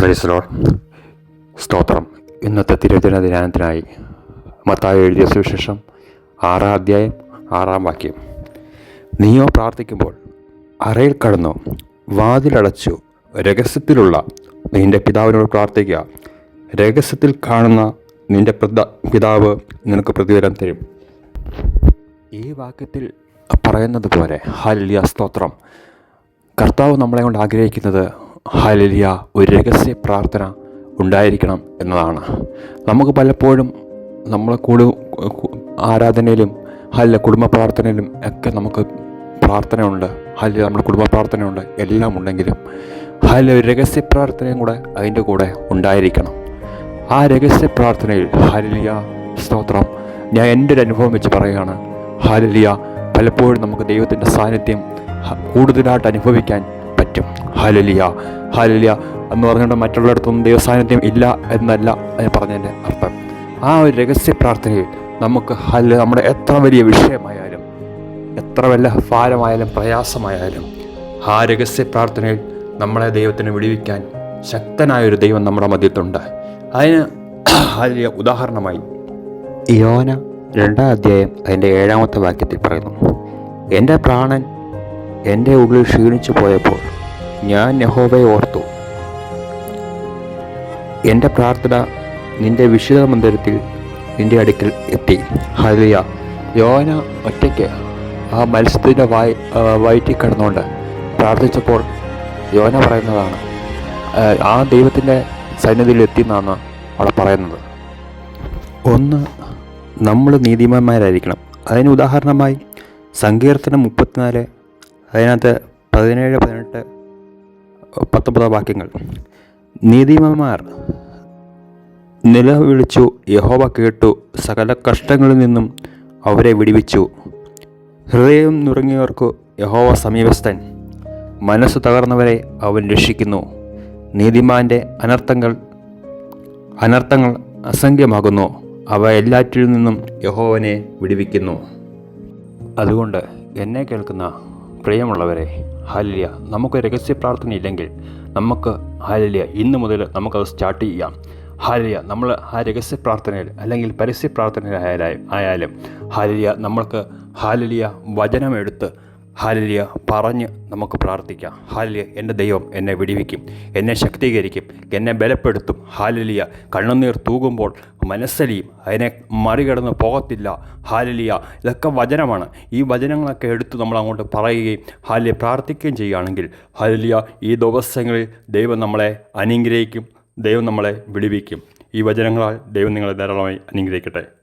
പ്രൈസലോ സ്തോത്രം. ഇന്നത്തെ തിരുവചന ധ്യാനത്തിനായി മത്തായി എഴുതിയ സുവിശേഷം ആറാം അധ്യായം ആറാം വാക്യം. നീയോ പ്രാർത്ഥിക്കുമ്പോൾ അറയിൽ കടന്നു വാതിലടച്ചു രഹസ്യത്തിലുള്ള നിന്റെ പിതാവിനോട് പ്രാർത്ഥിക്കുക. രഹസ്യത്തിൽ കാണുന്ന നിന്റെ പിതാവ് നിനക്ക് പ്രതിഫലം തരും. ഈ വാക്യത്തിൽ പറയുന്നത് പോലെ ഹാലിയ സ്തോത്രം. കർത്താവ് നമ്മളെ കൊണ്ട് ആഗ്രഹിക്കുന്നത് ഹാലിയ ഒരു രഹസ്യ പ്രാർത്ഥന ഉണ്ടായിരിക്കണം എന്നതാണ്. നമുക്ക് പലപ്പോഴും നമ്മളെ കൂടു ആരാധനയിലും ഹല്ല കുടുംബ പ്രാർത്ഥനയിലും ഒക്കെ നമുക്ക് പ്രാർത്ഥനയുണ്ട്. ഹല്ല നമ്മുടെ കുടുംബ പ്രാർത്ഥനയുണ്ട്. എല്ലാം ഉണ്ടെങ്കിലും ഹല്ല ഒരു രഹസ്യ പ്രാർത്ഥനയും കൂടെ അതിന്റെ കൂടെ ഉണ്ടായിരിക്കണം. ആ രഹസ്യ പ്രാർത്ഥനയിൽ ഹാലിയ സ്തോത്രം. ഞാൻ എന്റെ ഒരു അനുഭവം വെച്ച് പറയുകയാണ്. ഹാലിയ പലപ്പോഴും നമുക്ക് ദൈവത്തിന്റെ സാന്നിധ്യം കൂടുതലായിട്ട് അനുഭവിക്കാൻ പറ്റും. ഹലലിയ ഹലലിയ എന്ന് പറഞ്ഞുകൊണ്ട് മറ്റുള്ളിടത്തൊന്നും ദൈവസാന്നിധ്യം ഇല്ല എന്നല്ല എന്ന് പറഞ്ഞതിന്റെ അർത്ഥം. ആ ഒരു രഹസ്യ പ്രാർത്ഥനയിൽ നമുക്ക് ഹല നമ്മുടെ എത്ര വലിയ വിഷയമായാലും എത്ര വല്ല ഭാരമായാലും പ്രയാസമായാലും ആ രഹസ്യ പ്രാർത്ഥനയിൽ നമ്മളെ ദൈവത്തിന് വിടുവിക്കാൻ ശക്തനായൊരു ദൈവം നമ്മുടെ മധ്യത്തുണ്ട്. അതിന് ഹലിയ ഉദാഹരണമായി യോന രണ്ടാം അധ്യായം അതിന്റെ ഏഴാമത്തെ വാക്യത്തിൽ പറയുന്നു. എന്റെ പ്രാണൻ എന്റെ ഉള്ളിൽ ക്ഷീണിച്ചു പോയപ്പോൾ ഞാൻ യഹോവയെ ഓർത്തു. എന്റെ പ്രാർത്ഥന നിന്റെ വിശുദ്ധ മന്ദിരത്തിൽ നിന്റെ അടുക്കൽ എത്തി. ഹലിയ യോന ഒറ്റയ്ക്ക് ആ മത്സ്യത്തിന്റെ വായി വയറ്റി കിടന്നുകൊണ്ട് പ്രാർത്ഥിച്ചപ്പോൾ യോന പറയുന്നതാണ് ആ, ദൈവത്തിന്റെ സന്നിധിയിൽ എത്തി എന്നാണ് അവിടെ പറയുന്നത്. ഒന്ന് നമ്മൾ നീതിമാന്മാരായിരിക്കണം. അതിന് ഉദാഹരണമായി സങ്കീർത്തനം മുപ്പത്തിനാല് അതിനകത്ത് പതിനേഴ് പതിനെട്ട് പത്തൊമ്പത് വാക്യങ്ങൾ. നീതിമാന്മാർ നിലവിളിച്ചു യഹോവ കേട്ടു സകല കഷ്ടങ്ങളിൽ നിന്നും അവരെ വിടിവിച്ചു. ഹൃദയം നുറുങ്ങിയവർക്ക് യഹോവ സമീപസ്ഥൻ. മനസ്സ് തകർന്നവരെ അവൻ രക്ഷിക്കുന്നു. നീതിമാന്റെ അനർത്ഥങ്ങൾ അനർത്ഥങ്ങൾ അസംഖ്യമാകുന്നു. അവ എല്ലാറ്റിൽ നിന്നും യഹോവനെ വിടിവിക്കുന്നു. അതുകൊണ്ട് എന്നെ കേൾക്കുന്ന പ്രിയമുള്ളവരെ ഹാലിയ നമുക്ക് രഹസ്യ പ്രാർത്ഥന ഇല്ലെങ്കിൽ നമുക്ക് ഹാലിയ ഇന്ന് മുതൽ നമുക്കത് സ്റ്റാർട്ട് ചെയ്യാം. ഹാലിയ നമ്മൾ ആ രഹസ്യ പ്രാർത്ഥനയിൽ അല്ലെങ്കിൽ പരസ്യ പ്രാർത്ഥനയിലായാലും ആയാലും ഹാലിയ നമ്മൾക്ക് ഹാലിയ വചനമെടുത്ത് ഹാലിയ പറഞ്ഞ് നമുക്ക് പ്രാർത്ഥിക്കാം. ഹാലിയ എന്റെ ദൈവം എന്നെ വിടിവിക്കും എന്നെ ശക്തീകരിക്കും എന്നെ ബലപ്പെടുത്തും. ഹാലിയ കണ്ണുനീർ തൂകുമ്പോൾ മനസ്സലിയും അതിനെ മറികടന്ന് പോകത്തില്ല. ഹാലിയ ഇതൊക്കെ വചനമാണ്. ഈ വചനങ്ങളൊക്കെ എടുത്ത് നമ്മൾ അങ്ങോട്ട് പറയുകയും ഹാലിയ പ്രാർത്ഥിക്കുകയും ചെയ്യുകയാണെങ്കിൽ ഹാലിയ ഈ ദിവസങ്ങളിൽ ദൈവം നമ്മളെ അനുഗ്രഹിക്കും ദൈവം നമ്മളെ വിടിവിക്കും. ഈ വചനങ്ങളാൽ ദൈവം നിങ്ങളെ ധാരാളമായി അനുഗ്രഹിക്കട്ടെ.